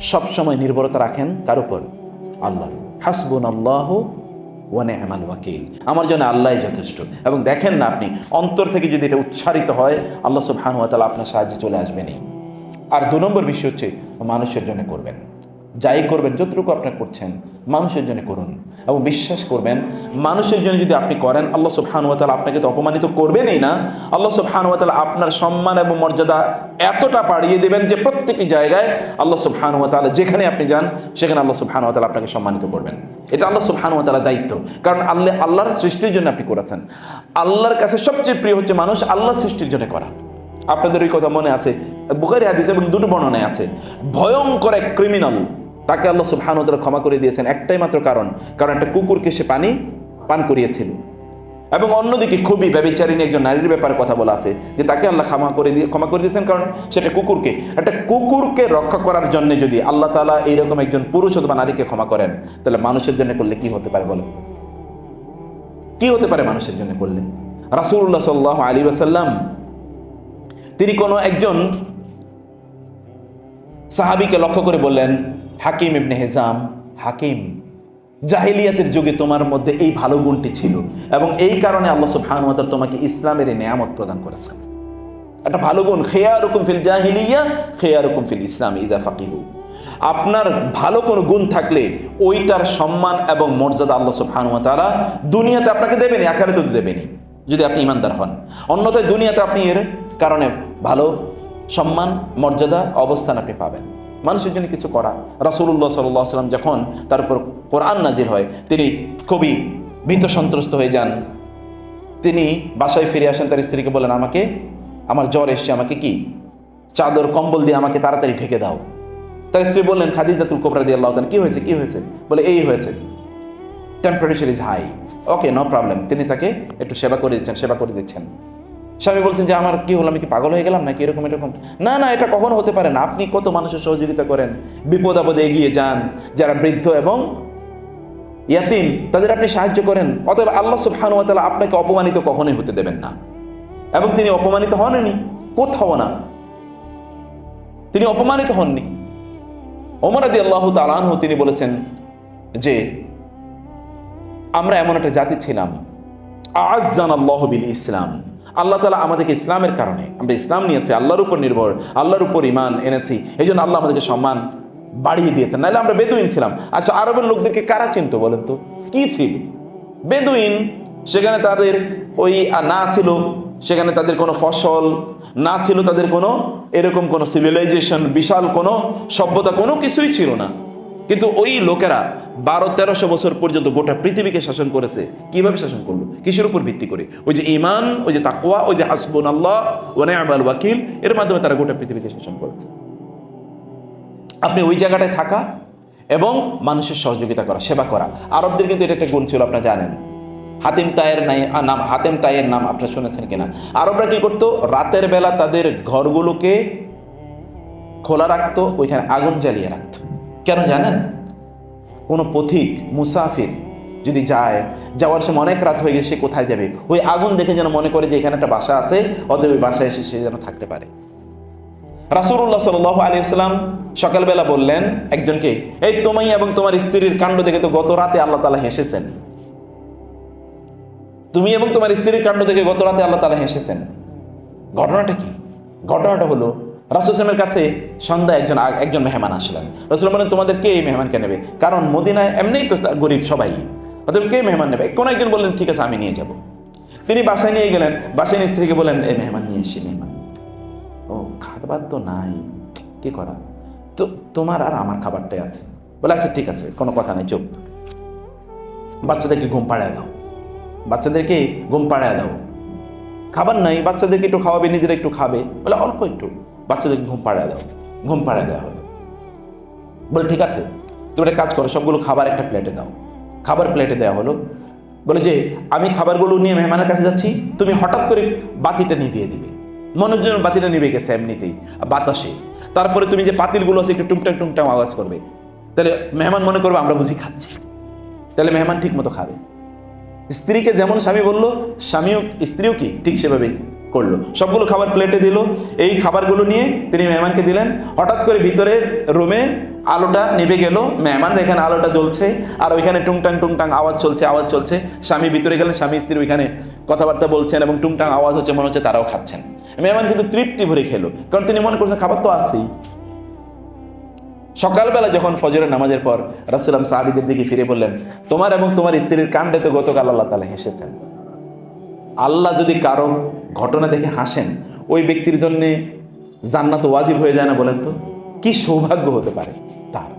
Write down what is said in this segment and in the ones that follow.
সবসময় নির্ভরতা রাখেন কার উপর? আল্লাহ হাসবুন আল্লাহ ওয়ানে আমাল ওয়াকিল। আমার জন্য আল্লাহ যথেষ্ট। এবং দেখেন না আপনি, অন্তর থেকে যদি এটা উচ্চারিত হয়, আল্লাহ সব ওয়া তাহলে আপনার সাহায্যে চলে আসবেনই। আর দু নম্বর বিষয় হচ্ছে, মানুষের জন্য করবেন। যাই করবেন, যতটুকু আপনি করছেন, মানুষের জন্য করুন। এবং বিশ্বাস করবেন, মানুষের জন্য যদি আপনি করেন, আল্লাহ সুবহানুয়া তালা আপনাকে তো অপমানিত করবেনই না। আল্লাহ সুবহানুয়া তালা আপনার সম্মান এবং মর্যাদা এতটা বাড়িয়ে দেবেন যে প্রত্যেকটি জায়গায় আল্লাহ সুবহানুয়া তালা যেখানে আপনি যান, সেখানে আল্লাহ সুবহানুয়া তালা আপনাকে সম্মানিত করবেন। এটা আল্লাহ সুবহানুয়া তালা দায়িত্ব। কারণ আল্লাহ, আল্লাহর সৃষ্টির জন্য আপনি করেছেন। আল্লাহর কাছে সবচেয়ে প্রিয় হচ্ছে মানুষ আল্লাহ সৃষ্টির জন্য করা। আপনাদের ওই কথা মনে আছে? বুখারি হাদিস এবং দুটো বর্ণনায় আছে। ভয়ঙ্কর এক ক্রিমিনাল তাকে আল্লাহ সুবহানাহু ওয়া ক্ষমা করে দিয়েছেন, একটাই মাত্র কারণ। কারণ একটা কুকুরকে সে পানি পান করিয়েছিল। এবং অন্যদিকে খুবই ব্যবিচারিণী একজন নারীর ব্যাপারে কথা বলা আছে, যে তাকে আল্লাহ ক্ষমা করে দিয়ে ক্ষমা করে দিয়েছেন, কারণ সেটা কুকুরকে। একটা কুকুরকে রক্ষা করার জন্য যদি আল্লাহ তাআলা এইরকম একজন পুরুষ অথবা নারীকে ক্ষমা করেন, তাহলে মানুষের জন্য করলে কি হতে পারে বলো কি হতে পারে মানুষের জন্য করলে? রাসূলুল্লাহ সাল্লাল্লাহু আলাইহি ওয়াসাল্লাম, তিনি কোনো একজন সাহাবিকে লক্ষ্য করে বললেন হাকিম ইবনে হেজাম, হাকিম, জাহিলিয়াতের যুগে তোমার মধ্যে এই ভালো গুণটি ছিল এবং এই কারণে আল্লাহ সুবহানাহু ওয়া তোমাকে ইসলামের এই নিয়ামত প্রদান করেছেন। একটা ভালো গুণ, খেয়ারুকুম ফিল জাহিলিয়া, খেয়ারুকুম ফিল ইসলাম ইজা ফাকিহু। আপনার ভালো কোনো গুণ থাকলে ওইটার সম্মান এবং মর্যাদা আল্লাহ সুবহানাহু ওয়া তাআলা দুনিয়াতে আপনাকে দেবেনি আখারাতে তো দেবেনি, যদি আপনি ইমানদার হন। অন্যথায় দুনিয়াতে আপনি এর কারণে ভালো সম্মান, মর্যাদা, অবস্থান আপনি পাবেন। মানুষের জন্য কিছু করা। রাসূলুল্লাহ সাল্লাল্লাহু আলাইহি সাল্লাম যখন তার উপর কোরআন নাজির হয়, তিনি খুবই ভীত সন্ত্রস্ত হয়ে যান। তিনি বাসায় ফিরে আসেন, তার স্ত্রীকে বলেন আমাকে, আমার জ্বর এসছে, আমাকে কি? চাদর, কম্বল দিয়ে আমাকে তাড়াতাড়ি ঢেকে দাও। তার স্ত্রী বললেন, খাদিজাতুল কোবরা দিয়ে আল্লাহ কি হয়েছে কি হয়েছে? বলে, এই হয়েছে। Temperature is high okay no problem তিনি তাকে একটু সেবা করে দিচ্ছেন, সেবা করে দিচ্ছেন। স্বামী বলছেন যে, আমার কি হলো? আমি কি পাগল হয়ে গেলাম নাকি এরকম এরকম? না না, এটা কখনো হতে পারে না। আপনি কত মানুষের সহযোগিতা করেন, বিপদ আপদে এগিয়ে যান। যারা বৃদ্ধ এবং ইয়াতিম, তাদের আপনি সাহায্য করেন। অতএব আল্লাহ তাআলা আপনাকে অপমানিত কখনোই হতে দেবেন না। এবং তিনি অপমানিত হননি, কোথাও না। তিনি অপমানিত হননি। ওমর আদি আল্লাহ তালানহ তিনি বলেছেন যে, আমরা এমন একটা জাতি ছিলাম। আজান আল্লাহ বিল ইসলাম। আল্লাহ তালা আমাদেরকে ইসলামের কারণে, আমরা ইসলাম নিয়েছি, আল্লাহর উপর নির্ভর, আল্লাহর উপর ইমান এনেছি এই জন্য আল্লাহ আমাদেরকে সম্মান বাড়িয়ে দিয়েছেন। নাহলে আমরা বেদুইন ছিলাম। আচ্ছা আরবের লোকদেরকে কারা চিনত বলেন তো? কি ছিল? বেদুইন, সেখানে তাদের ওই না ছিল, সেখানে তাদের কোনো ফসল, না ছিল তাদের কোনো এরকম কোনো সিভিলাইজেশন বিশাল কোনো সভ্যতা, কোনো কিছুই ছিল না। কিন্তু ওই লোকেরা বারো, তেরোশো বছর পর্যন্ত গোটা পৃথিবীকে শাসন করেছে। কীভাবে শাসন করল? কিসের উপর ভিত্তি করে? ওই যে ইমান ওই যে তাকুয়া ওই যে হাসবুন আল্লাহ ওয়ানে আবাল ওয়াকিল, এর মাধ্যমে তারা গোটা পৃথিবীকে শাসন করেছে। আপনি ওই জায়গাটায় থাকা এবং মানুষের সহযোগিতা করা, সেবা করা। আরবদের কিন্তু এটা একটা গুণ ছিল, আপনারা জানেন। হাতিম তায়ের নাই নাম হাতেম তায়ের নাম আপনারা শুনেছেন কিনা? আরবরা কি করতো? রাতের বেলা তাদের ঘরগুলোকে খোলা রাখতো, ওইখানে আগুন জ্বালিয়ে রাখতো। কেন জানেন? কোনো পথিক, মুসাফির যদি যায়, যাওয়ার সময় অনেক রাত হয়ে গেছে, সে কোথায় যাবে? ওই আগুন দেখে যেন মনে করে যে এখানে একটা বাসা আছে, অতএব ওই বাসায় এসে সে যেন থাকতে পারে। রাসুল্লাহ সাল আলী ইসলাম সকালবেলা বললেন একজনকে, এই তোমাই এবং তোমার স্ত্রীর কাণ্ড দেখে তো গত রাতে আল্লাহ তালা হেসেছেন। তুমি এবং তোমার স্ত্রীর কাণ্ড দেখে গত রাতে আল্লাহ তালা হেসেছেন। ঘটনাটা কি? ঘটনাটা হলো রাসুসলামের কাছে সন্ধ্যা একজন একজন মেহমান আসলেন। রাসুল বলেন তোমাদের কে এই মেহমানকে নেবে? কারণ মদিনায় এমনিই তো গরিব সবাই। অতএব কে মেহমান নেবে? কোনো একজন বললেন, ঠিক আছে, আমি নিয়ে যাব। তিনি বাসায় নিয়ে গেলেন। বাসায় নিয়ে স্ত্রীকে বলেন এই মেহমান নিয়ে এসে, মেহমান। ও, খাবার তো নাই। কি করা? তো তোমার আর আমার খাবারটাই আছে। বলে আচ্ছা ঠিক আছে, কোনো কথা নেই, চুপ। বাচ্চাদেরকে ঘুম পাড়ায় দাও। বাচ্চাদেরকে ঘুম পাড়ায় দাও। খাবার নাই, বাচ্চাদেরকে একটু খাওয়াবে, নিজেরা একটু খাবে। বলে, অল্প একটু। বাচ্চাদেরকে ঘুম পাড়ায় দাও, ঘুম পাড়ায় দেওয়া হলো। বলে, ঠিক আছে তুমি একটা কাজ করো, সবগুলো খাবার একটা প্লেটে দাও। খাবার প্লেটে দেওয়া হলো। বলে, যে, আমি খাবারগুলো নিয়ে মেহমানের কাছে যাচ্ছি, তুমি হঠাৎ করে বাতিটা নিভিয়ে দিবে। মনের জন্য বাতিটা নিভে গেছে এমনিতেই, বাতাসে। তারপরে তুমি যে পাতিলগুলো আছে, একটু টুকটাক টুকটাক আওয়াজ করবে। তাহলে মেহমান মনে করবে, আমরা বুঝি খাচ্ছি। তাহলে মেহমান ঠিক মতো খাবে। স্ত্রীকে যেমন স্বামী বলল, স্বামীও, স্ত্রীও কি? ঠিক সেভাবেই করল। সবগুলো খাবার প্লেটে দিল। এই খাবারগুলো নিয়ে তিনি মেহমানকে দিলেন। হঠাৎ করে ভিতরের রুমে আলোটা নিভে গেল। মেহমানের এখানে আলোটা জ্বলছে। আর ওইখানে টুংটাং টুংটাং আওয়াজ চলছে আওয়াজ চলছে। স্বামী ভিতরে গেলেন, স্বামী স্ত্রী ওইখানে কথাবার্তা বলছেন এবং টুংটাং আওয়াজ হচ্ছে, মনে হচ্ছে তারাও খাচ্ছেন। মেহমান কিন্তু তৃপ্তি ভরে খেলো। কারণ তিনি মনে করছেন, খাবার তো আছেই। সকালবেলা যখন ফজরের নামাজের পর রাসুলাম সাহাবিদের দিকে ফিরে বললেন, তোমার এবং তোমার স্ত্রীর কাণ্ডে তো গতকাল আল্লাহ তালা হেসেছেন। আল্লাহ যদি কারও ঘটনা দেখে হাসেন, ওই ব্যক্তির জন্য জান্নাত ওয়াজিব হয়ে যায় না বলেন তো? কি সৌভাগ্য হতে পারে তার?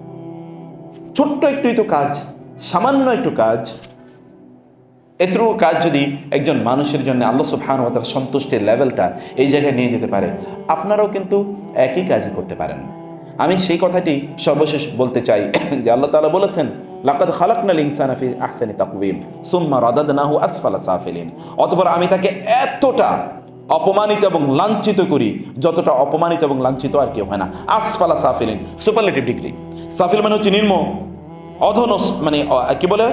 ছোট্ট একটুই তো কাজ, সামান্য একটু কাজ। এতটুকু কাজ যদি একজন মানুষের জন্য আল্লাহ সুবহান ও তার সন্তুষ্টির লেভেলটা এই জায়গায় নিয়ে যেতে পারে, আপনারাও কিন্তু একই কাজই করতে পারেন। আমি সেই কথাটি সর্বশেষ বলতে চাই যে আল্লাহ তালা বলেছেন লাকাদ খালাকনাল ইনসানা ফি আহসানি তাকওয়িম, সুম্মা রাদাদনাহু আসফালা সাফিলিন। অতঃপর আমি তাকে এতটা অপমানিত এবং লাঞ্ছিত করি, যতটা অপমানিত এবং লাঞ্ছিত আর কেউ হয় না। আসফালা সাফিলিন, সুপারলেটিভ ডিগ্রি। সাফিল মানে হচ্ছে নিম্ন অধনস মানে কি বলে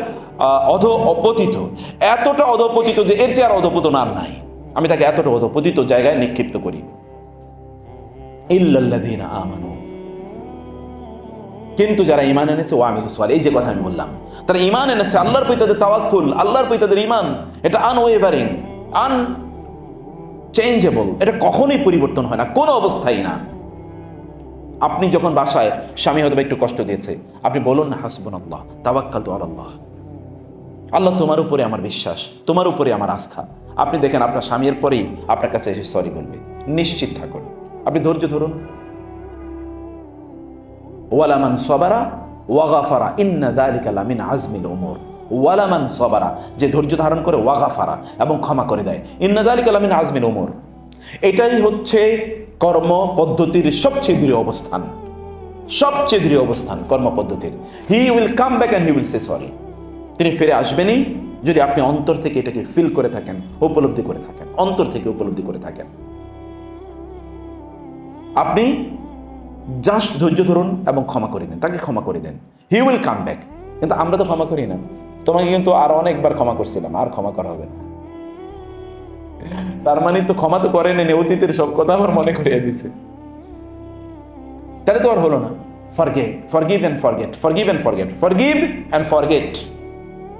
অধ অপতিত। এতটা অধপতিত যে এর চেয়ে আর অধপতন আর নাই। আমি তাকে এতটা অধপতিত জায়গায় নিক্ষিপ্ত করি। ইল্লাল্লাযীনা আমানু। কিন্তু যারা ইমান এনেছে ও আমিল সোয়াল এই যে কথা আমি বললাম, তারা ইমান এনেছে, আল্লাহর প্রতি তাদের তাওয়াক্কুল, আল্লাহর প্রতি তাদের ইমান এটা আনওয়েভারিং আন চেঞ্জেবল এটা কখনোই পরিবর্তন হয় না, কোনো অবস্থায় না। আপনি যখন বাসায়, স্বামী হয়তো একটু কষ্ট দিয়েছে, আপনি বলুন না হাসবুন আল্লাহ তাবাক্কাল তো আল্লাহ আল্লাহ তোমার উপরে আমার বিশ্বাস, তোমার উপরে আমার আস্থা। আপনি দেখেন, আপনার স্বামীর পরেই আপনার কাছে এসে সরি বলবে। নিশ্চিত থাকুন। আপনি ধৈর্য ধরুন। ওয়ালামান সবারা ওয়াগাফারা ইন্না দালিকা লামিন আজমিল ওমর ওয়ালামান সবারা, যে ধৈর্য ধারণ করে ওয়াগাফারা এবং ক্ষমা করে দেয়। ইন্না দালিকা লামিন আজমিল ওমর এটাই হচ্ছে কর্ম পদ্ধতির সবচেয়ে দৃঢ় অবস্থান। সবচেয়ে দৃঢ় অবস্থান কর্ম পদ্ধতির। He will come back and he will say sorry তিনি ফিরে আসবেনই যদি আপনি অন্তর থেকে এটাকে ফিল করে থাকেন, উপলব্ধি করে থাকেন। অন্তর থেকে উপলব্ধি করে থাকেন। আপনি জাস্ট ধৈর্য ধরুন এবং ক্ষমা করে দেন। তাকে ক্ষমা করে দেন। হি উইল কাম ব্যাক কিন্তু আমরা তো ক্ষমা করি না। তোমাকে কিন্তু আর অনেকবার ক্ষমা করছিলাম। আর ক্ষমা করা হবে না। তার মানে তো ক্ষমা তো করেন অতীতের সব কথা আমার মনে করিয়ে দিছে। তাহলে তো আর হলো না। Forget forgive and forget forgive and forget forgive and forget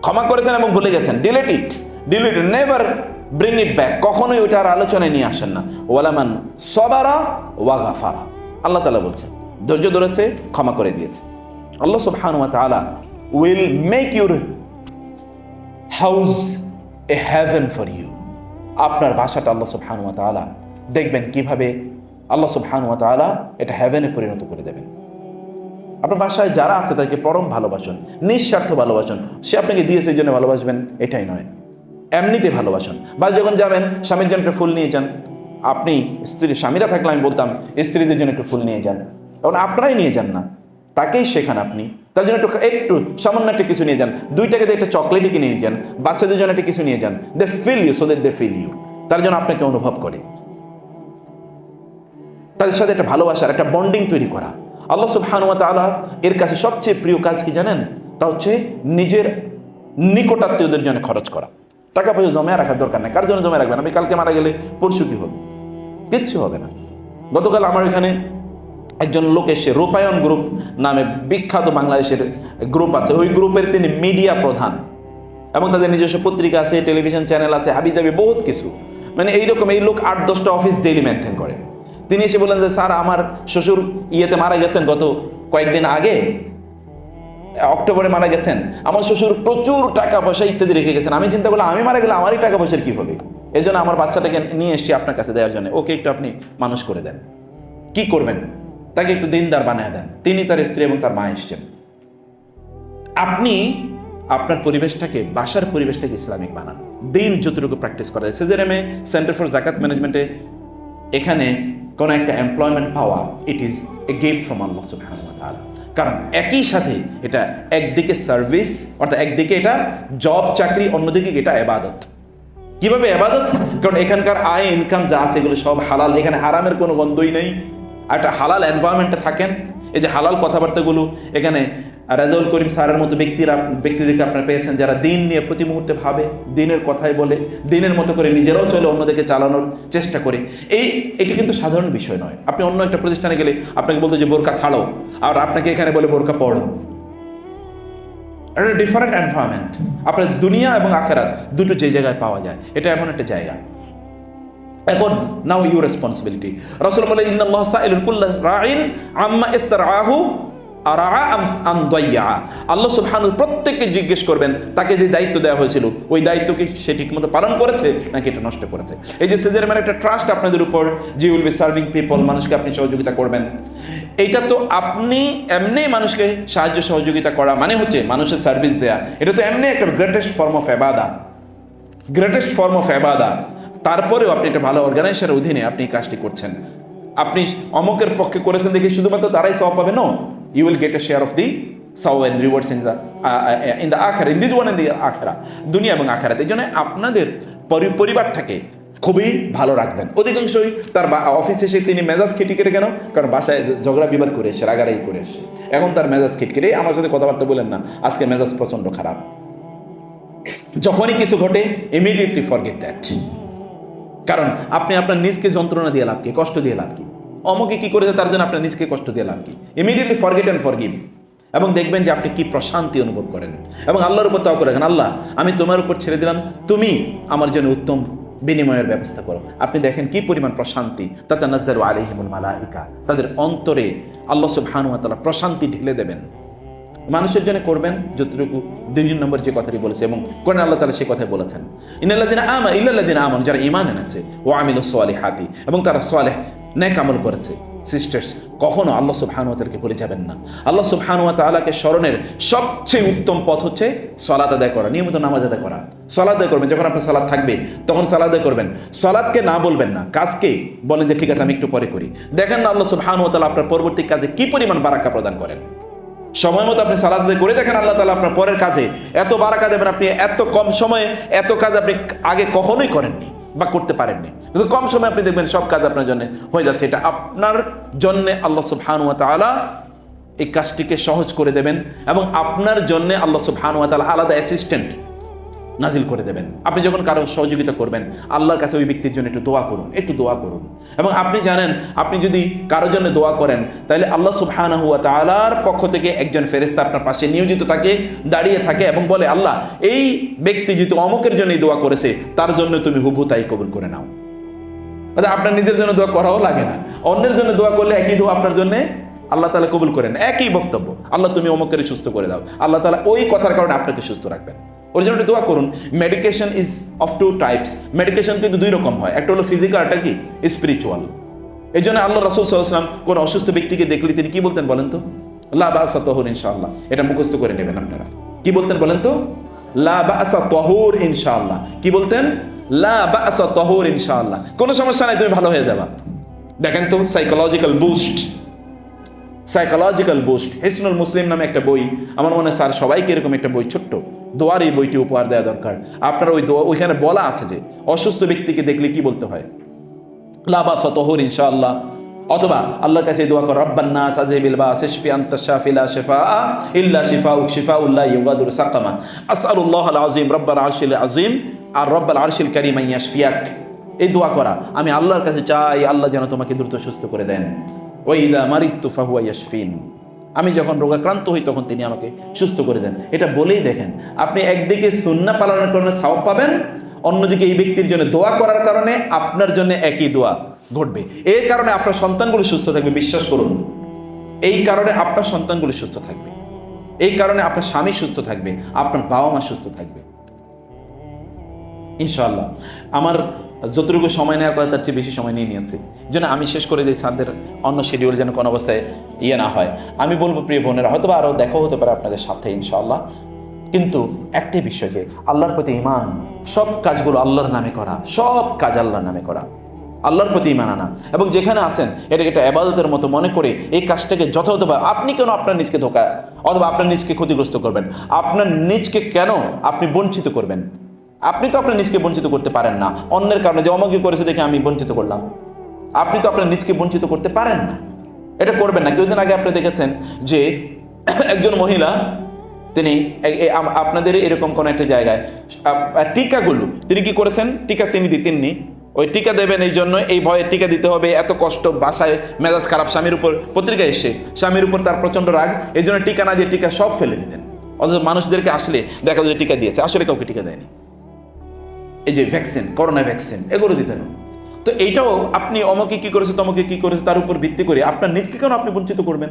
ক্ষমা করেছেন এবং ভুলে গেছেন। Delete it delete never bring it back কখনোই ওটা আর আলোচনায় নিয়ে আসেন না। ওয়ালামান সবারা ওয়াগাফারা আল্লাহ তালা বলছেন, ধৈর্য ধরেছে, ক্ষমা করে দিয়েছে। আল্লাহ সুবহান ওয়া তাআলা will make your house a heaven for you আপনার ভাষাটা আল্লাহ সুবহান ওয়া তাআলা দেখবেন কীভাবে আল্লাহ সুবহান ওয়া তাআলা এটা হ্যাভেনে পরিণত করে দেবেন। আপনার বাসায় যারা আছে তাদেরকে পরম ভালোবাসুন, নিঃস্বার্থ ভালোবাসুন। সে আপনাকে দিয়েছে এই জন্য ভালোবাসবেন, এটাই নয়। এমনিতে ভালোবাসুন। বা যখন যাবেন, স্বামীর জন্য ফুল নিয়ে যান আপনি স্ত্রী, স্বামীরা থাকলে আমি বলতাম, স্ত্রীদের জন্য একটু ফুল নিয়ে যান। কারণ আপনারাই নিয়ে যান না। তাকেই শেখান আপনি। তার জন্য একটু একটু সামান্য একটা কিছু নিয়ে যান। দুই টাকা দিয়ে একটা চকলেটই কিনে নিয়ে যান। বাচ্চাদের জন্য একটা কিছু নিয়ে যান। They feel you so that they feel you তার জন্য আপনাকে অনুভব করে। তাদের সাথে একটা ভালোবাসার, একটা বন্ডিং তৈরি করা। আল্লাহ সুবহানুয়া তাআলা এর কাছে সবচেয়ে প্রিয় কাজ কি জানেন? তা হচ্ছে নিজের নিকটাত্মীয়দের জন্য খরচ করা। টাকা পয়সা জমা রাখার দরকার নেই। কার জন্য জমা রাখবেন? আমি কালকে মারা গেলে পরশু কি হবে? কিচ্ছু হবে না। গতকাল আমার এখানে একজন লোক এসে রূপায়ণ গ্রুপ নামে বিখ্যাত বাংলাদেশের গ্রুপ আছে। ওই গ্রুপের তিনি মিডিয়া প্রধান এবং তাদের নিজস্ব পত্রিকা আছে, টেলিভিশন চ্যানেল আছে হাবি হাবিজাবি বহুত কিছু। মানে এইরকম এই লোক আট, দশটা অফিস ডেইলি মেনটেন করে। তিনি এসে বললেন যে, স্যার, আমার শ্বশুর ইয়েতে মারা গেছেন গত কয়েকদিন আগে। অক্টোবরে মারা গেছেন। আমার শ্বশুর প্রচুর টাকা পয়সা ইত্যাদি রেখে গেছেন। আমি চিন্তা করলাম, আমি মারা গেলে আমারই টাকা পয়সার কি হবে? এই জন্য আমার বাচ্চাটাকে নিয়ে এসেছি আপনার কাছে দেওয়ার জন্য। ওকে একটু আপনি মানুষ করে দেন। কি করবেন? তাকে একটু দিনদার বানিয়ে দেন। তিনি তার স্ত্রী এবং তার মা এসছেন। আপনি আপনার পরিবেশটাকে, বাসার পরিবেশটাকে ইসলামিক বানান। দিন যতটুকু প্র্যাকটিস করা যায়। সেজেরেমে সেন্টার ফর জাকাত ম্যানেজমেন্টে এখানে কোনো একটা এমপ্লয়মেন্ট পাওয়া it is a gift from Allah সুবহানাহু কারণ একই সাথে এটা একদিকে সার্ভিস অর্থাৎ একদিকে এটা জব চাকরি, অন্যদিকে এটা এবাদত কীভাবে এবাদত কারণ এখানকার আয় ইনকাম যা আছে এগুলো সব হালাল। এখানে হারামের কোনো গন্ধই নেই। আর একটা হালাল এনভায়রনমেন্টে থাকেন। এই যে হালাল কথাবার্তাগুলো, এখানে রাজাউল করিম স্যারের মতো ব্যক্তিরা, ব্যক্তিদেরকে আপনারা পেয়েছেন যারা দিন নিয়ে প্রতি মুহূর্তে ভাবে, দিনের কথাই বলে, দিনের মতো করে নিজেরাও চলে অন্যদেরকে চালানোর চেষ্টা করে। এই, এটি কিন্তু সাধারণ বিষয় নয়। আপনি অন্য একটা প্রতিষ্ঠানে গেলে আপনাকে বলতো যে বোরকা ছাড়ো আর আপনাকে এখানে বলে বোরকা পড়ো। একটা ডিফারেন্ট এনভায়রনমেন্ট আপনার দুনিয়া এবং আখেরাত দুটো যে জায়গায় পাওয়া যায়, এটা এমন একটা জায়গা। এখন নাও ইউ রেসপন্সিবিলিটি রসুল বলে ইন্নাল্লাহ সাইলুল কুল্লা রাইন আম্মা ইস্তারআহু আরা আল্লাহ সুবহানাহু প্রত্যেককে জিজ্ঞেস করবেন, তাকে যে দায়িত্ব দেওয়া হয়েছিল, ওই দায়িত্ব কি সে ঠিকমতো পালন করেছে, নাকি এটা নষ্ট করেছে? এই যে সেজের মানে একটা ট্রাস্ট আপনাদের উপর, যে উইল বি সার্ভিং পিপল মানুষকে আপনি সহযোগিতা করবেন। এইটা তো আপনি এমনি মানুষকে সাহায্য সহযোগিতা করা মানে হচ্ছে মানুষের সার্ভিস দেয়া। এটা তো এমনি একটা গ্রেটেস্ট ফর্ম অফ এবাদা গ্রেটেস্ট ফর্ম অফ এবাদা তারপরেও আপনি একটা ভালো অর্গানাইজেশনের অধীনে আপনি কাজটি করছেন। আপনি অমকের পক্ষে করেছেন দেখে শুধুমাত্র তারাই সব পাবে? No you will get a share of the Sau and rewards in the in the আখার in this one in the আখারা দুনিয়া এবং আখারাত। এই জন্য আপনাদের পরি- পরিবারটাকে খুবই ভালো রাখবেন। অধিকাংশই তার অফিসে এসে তিনি মেজাজ খিটকেটে কেন? কারণ বাসায় ঝগড়া, বিবাদ করে এসে রাগারাই করে এসে। এখন তার মেজাজ খিটকেটে এই আমার সাথে কথাবার্তা বলেন না। আজকে মেজাজ প্রচণ্ড খারাপ। যখনই কিছু ঘটে ইমিডিয়েটলি ফরগেট দ্যাট কারণ আপনি আপনার নিজকে যন্ত্রণা দিয়ে লাভ কি? কষ্ট দিয়ে লাভ কি? অমকে কি করেছে তার জন্য আপনার নিজকে কষ্ট দিয়ে লাভ কি? ইমিডিয়েটলি ফরগেট অ্যান্ড ফরগিভ এবং দেখবেন যে আপনি কি প্রশান্তি অনুভব করেন। এবং আল্লাহর উপর তাও করেন আল্লাহ, আমি তোমার উপর ছেড়ে দিলাম, তুমি আমার জন্য উত্তম বিনিময়ের ব্যবস্থা করো। আপনি দেখেন কি পরিমাণ প্রশান্তি, তাতে নজর আলিহিমুল মালাইকা। তাদের অন্তরে আল্লাহ সুবহানুয়া তাআলা প্রশান্তি ঢেলে দেবেন। মানুষের জন্য করবেন যতটুকু দুই নম্বর যে কথাটি বলেছে এবং কোরআন আল্লাহ তালা সে কথাই বলেছেন। ইনাল্লাদিন আমা ইল্লাল্লাদিন আমান যারা ইমান এনেছে ও আমিল সোয়ালে হাতি এবং তারা সোয়ালেহ ন্যাক আমল করেছে। সিস্টার্স কখনো আল্লাহ সুবহানুয়াতালকে ভুলে যাবেন না। আল্লাহ সুবহানুয়া তাআলাকে স্মরণের সবচেয়ে উত্তম পথ হচ্ছে সলাত আদায় করা, নিয়মিত নামাজ আদায় করা। সলাত আদায় করবেন, যখন আপনার সালাদ থাকবে, তখন সালাদ আদায় করবেন। সলাদকে না বলবেন না, কাজকে বলেন যে, ঠিক আছে, আমি একটু পরে করি। দেখেন না আল্লাহ সুবহানুয়া তাআলা আপনার পরবর্তী কাজে কি পরিমাণ বারাক্কা প্রদান করেন। সময় মতো আপনি সালাদ আদায় করে দেখেন আল্লাহ তালা আপনার পরের কাজে এত বারাকা দেবেন আপনি এত কম সময়ে, এত কাজ আপনি আগে কখনোই করেননি। বা করতে পারেননি। কিন্তু কম সময় আপনি দেখবেন সব কাজ আপনার জন্য হয়ে যাচ্ছে। এটা আপনার জন্যে আল্লাহ সুবহানুয়া তালা এই কাজটিকে সহজ করে দেবেন এবং আপনার জন্যে আল্লাহ সুবহানুয়া তালা আলাদা অ্যাসিস্ট্যান্ট নাজিল করে দেবেন। আপনি যখন কারও সহযোগিতা করবেন, আল্লাহর কাছে ওই ব্যক্তির জন্য একটু দোয়া করুন, একটু দোয়া করুন। এবং আপনি জানেন, আপনি যদি কারোর জন্য দোয়া করেন, তাহলে আল্লাহ সুবহানাহু হুয়া তাআলার পক্ষ থেকে একজন ফেরেশতা আপনার পাশে নিয়োজিত থাকে, দাঁড়িয়ে থাকে এবং বলে, আল্লাহ, এই ব্যক্তি যেহেতু অমুকের জন্যই দোয়া করেছে, তার জন্য তুমি হুবু তাই কবুল করে নাও। অর্থাৎ আপনার নিজের জন্য দোয়া করাও লাগে না। অন্যের জন্য দোয়া করলে একই দোয়া আপনার জন্য আল্লাহ তালা কবুল করেন। একই বক্তব্য, আল্লাহ, তুমি অমুকের সুস্থ করে দাও। আল্লাহ তালা ওই কথার কারণে আপনাকে সুস্থ রাখবেন। ওর জন্য দোয়া করুন। Medication is of two types medication কিন্তু দুই রকম হয়। একটা হলো ফিজিক্যাল একটা কি? স্পিরিচুয়াল এই জন্য আল্লাহ রাসুল সাল্লাম কোনো অসুস্থ ব্যক্তিকে দেখলে তিনি কি বলতেন বলেন তো? লা বাসা তহুর ইনশাআল্লাহ। এটা মুখস্থ করে নেবেন আপনারা। কি বলতেন বলেন তো? লা বাসা তহুর ইনশাআল্লাহ। কি বলতেন? লা বাসা তহুর ইনশাআল্লাহ। কোনো সমস্যা নাই, তুমি ভালো হয়ে যাবা। দেখেন তো সাইকোলজিক্যাল বুস্ট সাইকোলজিক্যাল বুস্ট হিসনুল মুসলিম নামে একটা বই। আমার মনে হয় স্যার সবাইকে এরকম একটা বই, ছোট্ট। দোয়ার এই বইটি উপহার দেওয়া দরকার। আপনার ওই দোয়া, ওইখানে বলা আছে যে, অসুস্থ ব্যক্তিকে দেখলে কি বলতে হয়? লাবা সতহর ইনশাআল্লাহ। অথবা আল্লাহর কাছে দোয়া কর, রব্বান নাস আজিবিল বা শিফি আনতা শাফিলা শিফা ইল্লা শিফা উক শিফা উল্লাহ ইউগাদুর সাকামা। আসআলুল্লাহ আল আযীম, রব্বাল আরশিল আযীম, আর রব্বাল আরশিল কারীম ইয়াশফিয়াক। এই দোয়া করা, আমি আল্লাহর কাছে চাই আল্লাহ যেন তোমাকে দ্রুত সুস্থ করে দেন। ওইদা মারিত্তু ফাহুয়া ইয়াশফিন। আমি যখন রোগাক্রান্ত হই, তখন তিনি আমাকে সুস্থ করে দেন। এটা বলেই দেখেন, আপনি একদিকে সুন্না পালনের কারণে সাওয়াব পাবেন, অন্যদিকে এই ব্যক্তির জন্য দোয়া করার কারণে আপনার জন্য একই দোয়া ঘটবে। এর কারণে আপনার সন্তানগুলো সুস্থ থাকবে, বিশ্বাস করুন। এই কারণে আপনার সন্তানগুলো সুস্থ থাকবে। এই কারণে আপনার স্বামী সুস্থ থাকবে, আপনার বাবা মা সুস্থ থাকবে। ইনশাল্লাহ আমার যতটুকু সময় নেওয়ার কথা তার চেয়ে বেশি সময় নিয়ে নিয়েছি। যেন আমি শেষ করে দিই স্যারদের অন্য শিডিউল যেন কোনো অবস্থায় ইয়ে না হয়। আমি বলব, প্রিয় বোনেরা, হয়তো আরও দেখাও হতে পারে আপনাদের সাথে, ইনশাআল্লাহ। কিন্তু একটাই বিষয় যে আল্লাহর প্রতি ইমান সব কাজগুলো আল্লাহর নামে করা, সব কাজ আল্লাহর নামে করা। আল্লাহর প্রতি ইমান আনা। এবং যেখানে আছেন এটাকে একটা আবাদতের মতো মনে করে এই কাজটাকে যথাযথভাবে আপনি কেন আপনার নিজকে ধোকা, অথবা আপনার নিজকে ক্ষতিগ্রস্ত করবেন? আপনার নিজকে কেন আপনি বঞ্চিত করবেন? আপনি তো আপনার নিজকে বঞ্চিত করতে পারেন না। অন্যের কারণে যে অমুকে করেছে দেখে আমি বঞ্চিত করলাম। আপনি তো আপনার নিজকে বঞ্চিত করতে পারেন না। এটা করবেন না। কিছুদিন আগে আপনি দেখেছেন যে একজন মহিলা, তিনি আপনাদের এরকম কোনো একটা জায়গায় টিকাগুলো, তিনি কি করেছেন? টিকা তিনি দিতেননি ওই টিকা দেবেন এই জন্য এই ভয়ে টিকা দিতে হবে, এত কষ্ট, বাসায় মেজাজ খারাপ, স্বামীর উপর পত্রিকা এসে স্বামীর উপর তার প্রচণ্ড রাগ, এই জন্য টিকা না দিয়ে টিকা সব ফেলে দিতেন। অথচ মানুষদেরকে আসলে দেখা যায় টিকা দিয়েছে, আসলে কাউকে টিকা দেয়নি। এই যে ভ্যাকসিন করোনা ভ্যাকসিন এগুলো দিতেন তো এইটাও আপনি অমকে কি করেছে, তমকে কি করেছে, তার উপর ভিত্তি করে আপনার নিজকে কেন আপনি বঞ্চিত করবেন?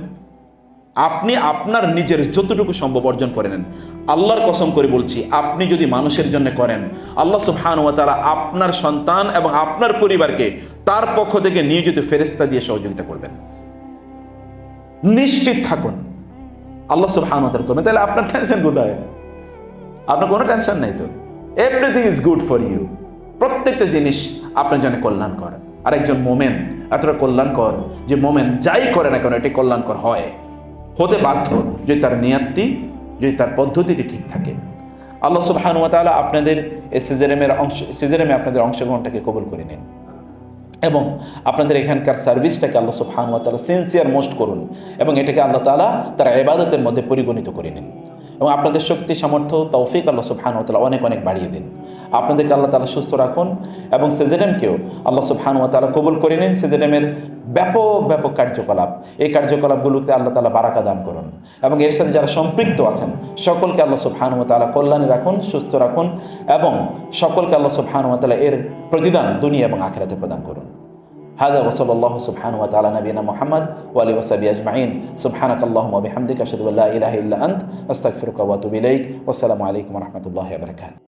আপনি আপনার নিজের যতটুকু সম্ভব অর্জন করে নেন। আল্লাহর কসম করে বলছি, আপনি যদি মানুষের জন্য করেন, আল্লাহ সুবহান ওয়া তাআলা আপনার সন্তান এবং আপনার পরিবারকে তার পক্ষ থেকে নিয়োজিত ফেরেস্তা দিয়ে সহযোগিতা করবেন। নিশ্চিত থাকুন। আল্লাহ সুবহান ওয়া তাআলা করবেন। তাহলে আপনার টেনশন কোথায়? আপনার কোনো টেনশন নেই তো। Everything is good for you প্রত্যেকটা জিনিস আপনার জন্য কল্যাণকর। আর একজন মোমেন, এতটা কল্যাণকর যে মোমেন যাই করে না কেন, এটি কল্যাণকর হয়। হতে বাধ্য যদি তার নিয়াত্তি যদি তার পদ্ধতিটি ঠিক থাকে। আল্লাহ সুবহান ওয়া তাআলা আপনাদের এই সিজারেমের অংশ সিজারেমে আপনাদের অংশগ্রহণটাকে কবুল করে নিন। এবং আপনাদের এখানকার সার্ভিসটাকে আল্লাহ সুবহান ওয়া তাআলা সিনসিয়ার মোস্ট করুন। এবং এটাকে আল্লাহ তাআলা তার ইবাদতের মধ্যে পরিগণিত করে নিন। এবং আপনাদের শক্তি, সামর্থ্য, তৌফিক আল্লাহ সুবহান তাআলা অনেক অনেক বাড়িয়ে দিন। আপনাদেরকে আল্লাহ তাআলা সুস্থ রাখুন এবং সেজেডেমকেও আল্লাহ সুবহান তাআলা কবুল করে নিন। সেজেডেমের ব্যাপক ব্যাপক কার্যকলাপ। এই কার্যকলাপগুলোতে আল্লাহ তালা বারাকা দান করুন এবং এর সাথে যারা সম্পৃক্ত আছেন, সকলকে আল্লাহ সুবহান তাআলা কল্যাণে রাখুন, সুস্থ রাখুন এবং সকলকে আল্লাহ সুবহান তাআলা এর প্রতিদান দুনিয়া এবং আখিরাতে প্রদান করুন। هذا وصلى الله سبحانه وتعالى نبينا محمد وآله وصحبه أجمعين. سبحانك اللهم وبحمدك أشهد أن لا إله إلا أنت أستغفرك وأتوب إليك. والسلام عليكم ورحمة الله وبركاته.